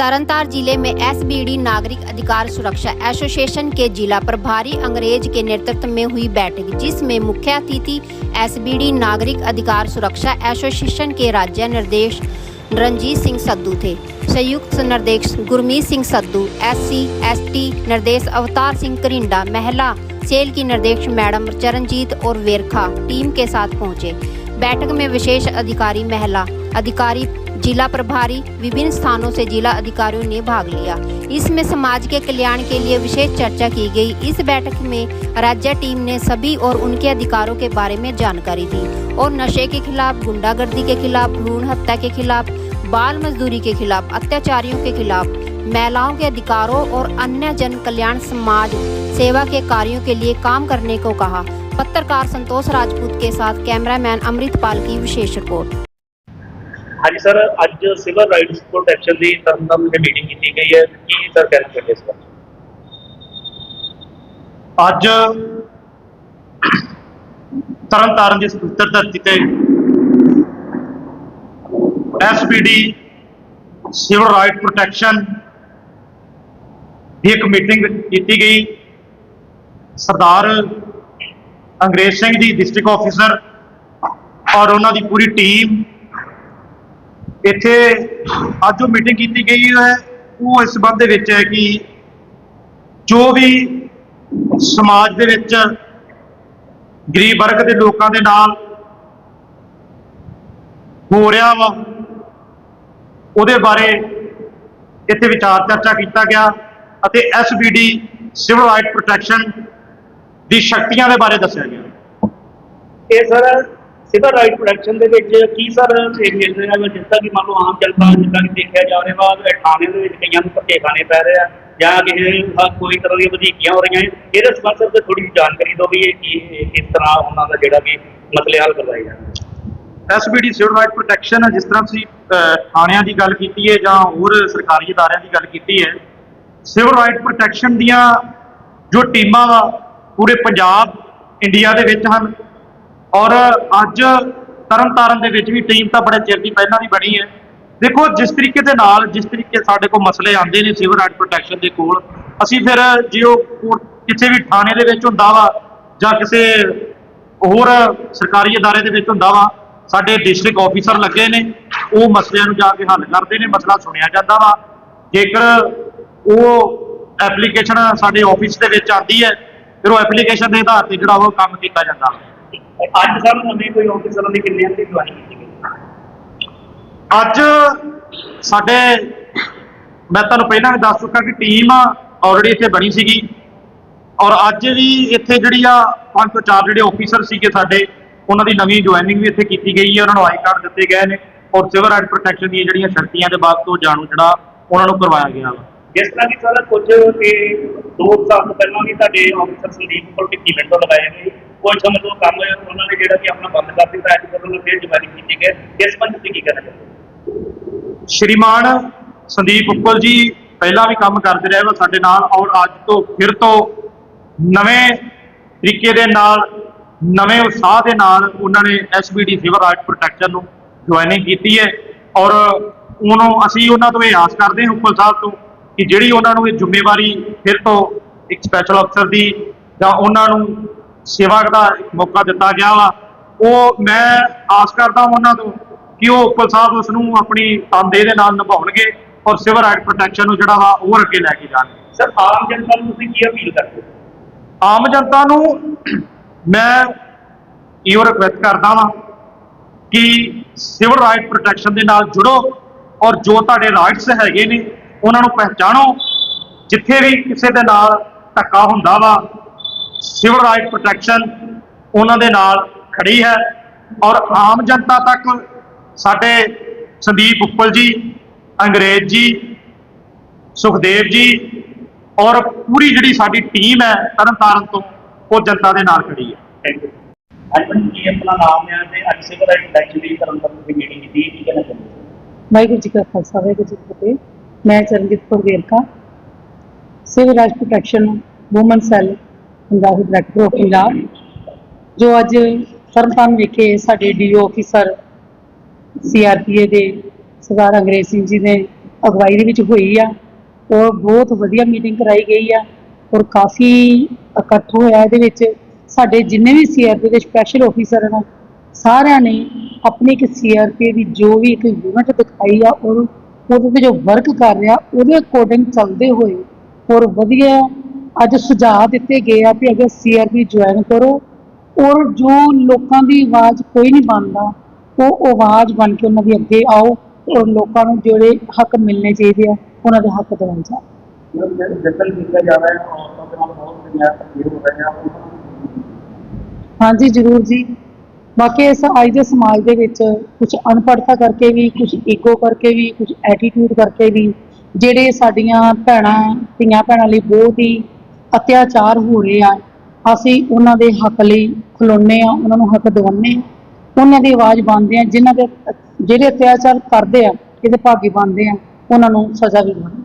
तरनतार ज़िले में एसबीडी नागरिक अधिकार सुरक्षा एसोसिएशन के जिला प्रभारी अंग्रेज़ के नेतृत्व में हुई बैठक जिसमें मुख्य अतिथि एसबीडी नागरिक अधिकार सुरक्षा एसोसिएशन के राज्य निर्देश रंजीत सिंह सद्दू थे संयुक्त निर्देश गुरमीत सिंह सद्दू एससी एसटी निर्देश अवतार सिंह करिंडा महिला सेल की निर्देश मैडम चरणजीत और वेरखा टीम के साथ पहुँचे बैठक में विशेष अधिकारी महिला अधिकारी जिला प्रभारी विभिन्न स्थानों से जिला अधिकारियों ने भाग लिया। इसमें समाज के कल्याण के लिए विशेष चर्चा की गई। इस बैठक में राज्य टीम ने सभी और उनके अधिकारों के बारे में जानकारी दी और नशे के खिलाफ, गुंडागर्दी के खिलाफ, भ्रूण हत्या के खिलाफ, बाल मजदूरी के खिलाफ, अत्याचारियों के खिलाफ, महिलाओं के अधिकारों और अन्य जन कल्याण, समाज सेवा के कार्यों के लिए काम करने को कहा। पत्रकार संतोष राजपूत के साथ कैमरामैन अमृतपाल की विशेष रिपोर्ट। ਹਾਂਜੀ, ਸਰ, ਅੱਜ ਸਿਵਲ ਰਾਈਟਸ ਪ੍ਰੋਟੈਕਸ਼ਨ ਦੀ ਤਰਨਤਾਰਨ ਵਿੱਚ ਮੀਟਿੰਗ ਕੀਤੀ ਗਈ ਹੈ, ਕੀ ਸਰ ਕਹਿਣਾ ਚਾਹੁੰਦੇ ਇਸ ਬਾਰੇ? ਅੱਜ ਤਰਨਤਾਰਨ ਦੀ ਇਸ ਪਵਿੱਤਰ ਧਰਤੀ ਤੇ ਐਸਪੀਡੀ ਸਿਵਲ ਰਾਈਟ ਪ੍ਰੋਟੈਕਸ਼ਨ ਦੀ ਇੱਕ ਮੀਟਿੰਗ ਕੀਤੀ ਗਈ। ਸਰਦਾਰ ਅੰਗਰੇਜ਼ ਸਿੰਘ ਜੀ ਡਿਸਟ੍ਰਿਕਟ ਆਫੀਸਰ ਔਰ ਉਹਨਾਂ ਦੀ ਪੂਰੀ ਟੀਮ ਇੱਥੇ ਅੱਜ ਜੋ ਮੀਟਿੰਗ ਕੀਤੀ ਗਈ ਹੈ, ਉਹ ਇਸ ਸੰਬੰਧ ਦੇ ਵਿੱਚ ਹੈ ਕਿ ਜੋ ਵੀ ਸਮਾਜ ਦੇ ਵਿੱਚ ਗਰੀਬ ਵਰਗ ਦੇ ਲੋਕਾਂ ਦੇ ਨਾਲ ਹੋ ਰਿਹਾ ਵਾ, ਉਹਦੇ ਬਾਰੇ ਇੱਥੇ ਵਿਚਾਰ ਚਰਚਾ ਕੀਤਾ ਗਿਆ ਅਤੇ S B D civil right protection ਦੀ ਸ਼ਕਤੀਆਂ ਦੇ ਬਾਰੇ ਦੱਸਿਆ ਗਿਆ। ਇਹ ਸਰ ਸਿਵਲ ਰਾਈਟ ਪ੍ਰੋਟੈਕਸ਼ਨ ਦੇ ਵਿੱਚ ਕੀ ਸਰ ਇਹ ਮਿਲ ਰਿਹਾ ਜਿੱਦਾਂ ਕਿ ਮੰਨ ਲਓ ਆਮ ਜਨਤਾ ਜਿੱਦਾਂ ਕਿ ਦੇਖਿਆ ਜਾ ਰਿਹਾ ਵਾ ਕਿ ਥਾਣੇ ਦੇ ਵਿੱਚ ਕਈਆਂ ਨੂੰ ਧੱਕੇ ਖਾਣੇ ਪੈ ਰਹੇ ਆ ਜਾਂ ਕਿਸੇ ਕੋਈ ਤਰ੍ਹਾਂ ਦੀਆਂ ਵਧੀਕੀਆਂ ਹੋ ਰਹੀਆਂ ਹੈ। ਇਹਦੇ ਸੰਬੰਧ ਵਿੱਚ ਥੋੜੀ ਜਾਣਕਾਰੀ ਦਿਓ ਵੀ ਇਹ ਕੀ ਕਿਸ ਤਰ੍ਹਾਂ ਉਹਨਾਂ ਦਾ ਜਿਹੜਾ ਕਿ ਮਸਲੇ ਹੱਲ ਕਰਵਾਏ ਜਾਣ। ਐਸਬੀਡੀ ਸਿਵਲ ਰਾਈਟ ਪ੍ਰੋਟੈਕਸ਼ਨ, ਜਿਸ ਤਰ੍ਹਾਂ ਤੁਸੀਂ ਥਾਣਿਆਂ ਦੀ ਗੱਲ ਕੀਤੀ ਹੈ ਜਾਂ ਹੋਰ ਸਰਕਾਰੀ ਅਦਾਰਿਆਂ ਦੀ ਗੱਲ ਕੀਤੀ ਹੈ, ਸਿਵਲ ਰਾਈਟ ਪ੍ਰੋਟੈਕਸ਼ਨ ਦੀਆਂ ਜੋ ਟੀਮਾਂ ਵਾ, ਪੂਰੇ ਪੰਜਾਬ, ਇੰਡੀਆ ਦੇ ਵਿੱਚ ਹਨ। ਔਰ ਅੱਜ ਤਰਨਤਾਰਨ ਦੇ ਵਿੱਚ ਵੀ ਟੀਮ ਤਾਂ ਬੜੇ ਚਿਰ ਦੀ ਪਹਿਲਾਂ ਦੀ ਬਣੀ ਹੈ। ਦੇਖੋ, ਜਿਸ ਤਰੀਕੇ ਦੇ ਨਾਲ, ਜਿਸ ਤਰੀਕੇ ਸਾਡੇ ਕੋਲ ਮਸਲੇ ਆਉਂਦੇ ਨੇ ਸਿਵਲ ਰਾਈਟ ਪ੍ਰੋਟੈਕਸ਼ਨ ਦੇ ਕੋਲ, ਅਸੀਂ ਫਿਰ ਜੇ ਉਹ ਕੋਰਟ- ਕਿਸੇ ਵੀ ਥਾਣੇ ਦੇ ਵਿੱਚ ਹੁੰਦਾ ਵਾ ਜਾਂ ਕਿਸੇ ਹੋਰ ਸਰਕਾਰੀ ਅਦਾਰੇ ਦੇ ਵਿੱਚ ਹੁੰਦਾ ਵਾ, ਸਾਡੇ ਡਿਸਟ੍ਰਿਕਟ ਆਫੀਸਰ ਲੱਗੇ ਨੇ, ਉਹ ਮਸਲਿਆਂ ਨੂੰ ਜਾ ਕੇ ਹੱਲ ਕਰਦੇ ਨੇ, ਮਸਲਾ ਸੁਣਿਆ ਜਾਂਦਾ ਵਾ। ਜੇਕਰ ਉਹ ਐਪਲੀਕੇਸ਼ਨ ਸਾਡੇ ਆਫਿਸ ਦੇ ਵਿੱਚ ਆਉਂਦੀ ਹੈ, ਫਿਰ ਉਹ ਐਪਲੀਕੇਸ਼ਨ ਦੇ ਆਧਾਰ ਤੇ ਜਿਹੜਾ ਉਹ ਕੰਮ ਕੀਤਾ ਜਾਂਦਾ। ਅੱਜ ਸਰ ਨਵੇਂ ਕੋਈ ਆਫੀਸਰਾਂ ਦੀ ਕਿੰਨੇ ਦੀ ਜੁਆਇਨ ਕੀਤੀ ਗਈ। ਅੱਜ ਸਾਡੇ ਮੈਂ ਤੁਹਾਨੂੰ ਪਹਿਲਾਂ ਵੀ ਦੱਸ ਚੁੱਕਾ ਕਿ ਟੀਮ ਆਲਰੇਡੀ ਇੱਥੇ ਬਣੀ ਸੀਗੀ। ਔਰ ਅੱਜ ਵੀ ਇੱਥੇ ਜਿਹੜੀ ਆ ਪੰਜ ਤੋਂ ਚਾਰ ਜਿਹੜੇ ਆਫੀਸਰ ਸੀਗੇ ਸਾਡੇ ਉਹਨਾਂ ਦੀ ਨਵੀਂ ਜੁਆਇਨਿੰਗ ਵੀ ਇੱਥੇ ਕੀਤੀ ਗਈ ਹੈ। ਉਹਨਾਂ ਨੂੰ ਆਈ ਕਾਰਡ ਦਿੱਤੇ ਗਏ ਨੇ ਔਰ ਸਿਵਲ ਰਾਈਟ ਪ੍ਰੋਟੈਕਸ਼ਨ ਦੀਆਂ ਜਿਹੜੀਆਂ ਸ਼ਕਤੀਆਂ ਦੇ ਬਾਅਦ ਤੋਂ ਜਾਣੂ ਜਿਹੜਾ ਉਹਨਾਂ ਨੂੰ ਕਰਵਾਇਆ ਗਿਆ ਵਾ। ਜਿਸ ਤਰ੍ਹਾਂ ਕਿ ਸਰ ਕੁਝ ਕਿ ਦੋ ਸਾਲ ਤੋਂ ਪਹਿਲਾਂ ਵੀ ਤੁਹਾਡੇ ਆਫੀਸਰ ਸੰਦੀਪ ਕੋਲ ਟਿੱਕੀ ਮਿੰਟੋ ਲਗਾਏ ਗਏ ਕੋਈ ਸਮੇਂ ਤੋਂ ਕੰਮ ਉਹਨਾਂ ਨੇ ਜਿਹੜਾ ਕਿ ਆਪਣਾ ਬੰਦ ਕਰ ਦਿੱਤਾ, ਅੱਜ ਕੱਲ੍ਹ ਉਹਨਾਂ ਫਿਰ ਜਵਾਨੀ ਕੀਤੀ ਗਈ। ਇਸ ਸੰਬੰਧ ਵਿੱਚ ਕੀ ਕਹਿਣਾ ਚਾਹੁੰਦੇ ਸ਼੍ਰੀਮਾਨ ਸੰਦੀਪ ਉੱਪਲ ਜੀ, ਪਹਿਲਾਂ ਵੀ ਕੰਮ ਕਰਦੇ ਰਹੇ ਵਾ ਸਾਡੇ ਨਾਲ ਔਰ ਅੱਜ ਤੋਂ ਫਿਰ ਤੋਂ ਨਵੇਂ ਤਰੀਕੇ ਦੇ ਨਾਲ, ਨਵੇਂ ਉਤਸ਼ਾਹ ਦੇ ਨਾਲ ਉਹਨਾਂ ਨੇ ਐਸਬੀਡੀ ਸਿਵਲ ਰਾਈਟ ਪ੍ਰੋਟੈਕਸ਼ਨ ਨੂੰ ਜੁਆਇਨਿੰਗ ਕੀਤੀ ਹੈ। ਔਰ ਉਹਨੂੰ ਅਸੀਂ ਉਹਨਾਂ ਤੋਂ ਇਹ ਆਸ ਕਰਦੇ ਹਾਂ ਉੱਪਲ ਸਾਹਿਬ ਤੋਂ ਕਿ ਜਿਹੜੀ ਉਹਨਾਂ ਨੂੰ ਇਹ ਜ਼ਿੰਮੇਵਾਰੀ ਫਿਰ ਤੋਂ ਇੱਕ ਸਪੈਸ਼ਲ ਅਫਸਰ ਦੀ ਜਾਂ ਉਹਨਾਂ ਨੂੰ ਸੇਵਾ ਦਾ ਮੌਕਾ ਦਿੱਤਾ ਗਿਆ ਵਾ। ਉਹ ਮੈਂ ਆਸ ਕਰਦਾ ਹਾਂ ਉਹਨਾਂ ਤੋਂ ਕਿ ਉਹ ਉੱਪਲ ਸਾਹਿਬ ਉਸ ਨੂੰ ਆਪਣੀ ਤਨਦੇਹ ਦੇ ਨਾਲ ਨਿਭਾਉਣਗੇ ਔਰ ਸਿਵਲ ਰਾਈਟ ਪ੍ਰੋਟੈਕਸ਼ਨ ਨੂੰ ਜਿਹੜਾ ਵਾ ਹੋਰ ਅੱਗੇ ਲੈ ਕੇ ਜਾਣਗੇ। ਸਰ ਆਮ ਜਨਤਾ ਨੂੰ ਤੁਸੀਂ ਕੀ ਅਪੀਲ ਕਰਦੇ ਆਮ ਜਨਤਾ ਨੂੰ ਮੈਂ ਇਹੋ ਰਿਕਵੈਸਟ ਕਰਦਾ ਵਾਂ ਕਿ ਸਿਵਲ ਰਾਈਟ ਪ੍ਰੋਟੈਕਸ਼ਨ ਦੇ ਨਾਲ ਜੁੜੋ ਔਰ ਜੋ ਤੁਹਾਡੇ ਰਾਈਟਸ ਹੈਗੇ ਨੇ ਉਹਨਾਂ ਨੂੰ ਪਹਿਚਾਣੋ। ਜਿੱਥੇ ਵੀ ਕਿਸੇ ਦੇ ਨਾਲ ਧੱਕਾ ਹੁੰਦਾ ਵਾ ਸਿਵਲ ਰਾਈਟ ਪ੍ਰੋਟੈਕਸ਼ਨ ਉਹਨਾਂ ਦੇ ਨਾਲ ਖੜੀ ਹੈ ਔਰ ਆਮ ਜਨਤਾ ਤੱਕ ਸਾਡੇ ਸੰਦੀਪ ਉੱਪਲ ਜੀ ਅੰਗਰੇਜ਼ ਜੀ ਸੁਖਦੇਵ ਜੀ ਔਰ ਪੂਰੀ ਜਿਹੜੀ ਸਾਡੀ ਟੀਮ ਹੈ ਤਰਨਤਾਰਨ ਤੋਂ ਉਹ ਜਨਤਾ ਦੇ ਨਾਲ ਖੜੀ ਹੈ। ਥੈਂਕ ਯੂ ਅੱਜ ਜੀ ਆਪਣਾ ਨਾਮ ਹੈ ਤੇ ਅੱਜ ਸਿਵਲ ਰਾਈਟ ਪ੍ਰੋਟੈਕਸ਼ਨ ਦੀ ਤਰਨਤਾਰਨ ਦੀ ਮੀਟਿੰਗ ਕੀਤੀ ਕੀ ਕਹਿਣਾ ਚਾਹੁੰਦੇ ਹੋ? ਵਾਹਿਗੁਰੂ ਜੀ ਕਾ ਖਾਲਸਾ ਵਾਹਿਗੁਰੂ ਜੀ ਕੀ ਫਤਿਹ। ਮੈਂ Charanjit Kaur Verka civil right protection woman cell Punjab director of Punjab ਜੋ ਅੱਜ ਤਰਨਤਾਰਨ ਵਿਖੇ ਸਾਡੇ ਡੀਓ ਆਫੀਸਰ ਸੀਆਰਪੀਏ ਦੇ ਸਰਦਾਰ ਅੰਗਰੇਜ਼ ਸਿੰਘ ਜੀ ਨੇ ਅਗਵਾਈ ਦੇ ਵਿੱਚ ਹੋਈ ਆ, ਔਰ ਬਹੁਤ ਵਧੀਆ ਮੀਟਿੰਗ ਕਰਾਈ ਗਈ ਆ, ਔਰ ਕਾਫੀ ਇਕੱਠ ਹੋਇਆ ਇਹਦੇ ਵਿੱਚ। ਸਾਡੇ ਜਿੰਨੇ ਵੀ ਸੀਆਰਪੀ ਦੇ ਸਪੈਸ਼ਲ ਆਫੀਸਰ ਹਨ ਸਾਰਿਆਂ ਨੇ ਆਪਣੀ ਇੱਕ ਸੀਆਰਪੀ ਦੀ ਜੋ ਵੀ ਇੱਕ ਯੂਨਿਟ ਦਿਖਾਈ ਆ ਔਰ ਉਹਦੇ ਤੇ ਜੋ ਵਰਕ ਕਰ ਰਿਹਾ, ਉਹਦੇ ਅਕੋਰਡਿੰਗ ਚੱਲਦੇ ਹੋਏ ਔਰ ਵਧੀਆ ਅੱਜ ਸੁਝਾਅ ਦਿੱਤੇ ਗਏ ਆ ਵੀ ਅਗਰ ਸੀਆਰਪੀ ਜੁਆਇਨ ਕਰੋ ਔਰ ਜੋ ਲੋਕਾਂ ਦੀ ਆਵਾਜ਼ ਕੋਈ ਨਹੀਂ ਮੰਨਦਾ ਉਹ ਆਵਾਜ਼ ਬਣ ਕੇ ਉਹਨਾਂ ਦੀ ਅੱਗੇ ਆਓ ਔਰ ਲੋਕਾਂ ਨੂੰ ਜਿਹੜੇ ਹੱਕ ਮਿਲਣੇ ਚਾਹੀਦੇ ਆ ਉਹਨਾਂ ਦੇ ਹੱਕ ਦਿਵਾਏ ਜਾਣ। ਜਤਨ ਕੀਤਾ ਜਾ ਰਿਹਾ ਹੈ ਔਰਤਾਂ ਦੇ ਨਾਲ ਬਹੁਤ ਜ਼ਿਆਦਾ ਤਕਲੀਫ ਹੋ ਰਹੀ ਹੈ ਹਾਂਜੀ ਜ਼ਰੂਰ ਜੀ। ਬਾਕੀ ਇਸ ਅੱਜ ਦੇ ਸਮਾਜ ਦੇ ਵਿੱਚ ਕੁਝ ਅਨਪੜ੍ਹਤਾ ਕਰਕੇ ਵੀ ਕੁਝ ਈਗੋ ਕਰਕੇ ਵੀ ਕੁਝ ਐਟੀਟਿਊਡ ਕਰਕੇ ਵੀ ਜਿਹੜੇ ਸਾਡੀਆਂ ਭੈਣਾਂ ਧੀਆਂ ਭੈਣਾਂ ਲਈ ਬਹੁਤ ਹੀ ਅਤਿਆਚਾਰ ਹੋ ਰਹੇ ਆ ਅਸੀਂ ਉਹਨਾਂ ਦੇ ਹੱਕ ਲਈ ਖਲੋਨੇ ਆ ਉਹਨਾਂ ਨੂੰ ਹੱਕ ਦਿਵਾਉਂਦੇ ਆ ਉਹਨਾਂ ਦੀ ਆਵਾਜ਼ ਬਣਦੇ ਆ ਜਿਨ੍ਹਾਂ ਦੇ ਜਿਹੜੇ ਅਤਿਆਚਾਰ ਕਰਦੇ ਆ ਇਹਦੇ ਭਾਗੀ ਬਣਦੇ ਆ, ਉਹਨਾਂ ਨੂੰ ਸਜ਼ਾ ਵੀ ਦਿਵਾਉਂਦੇ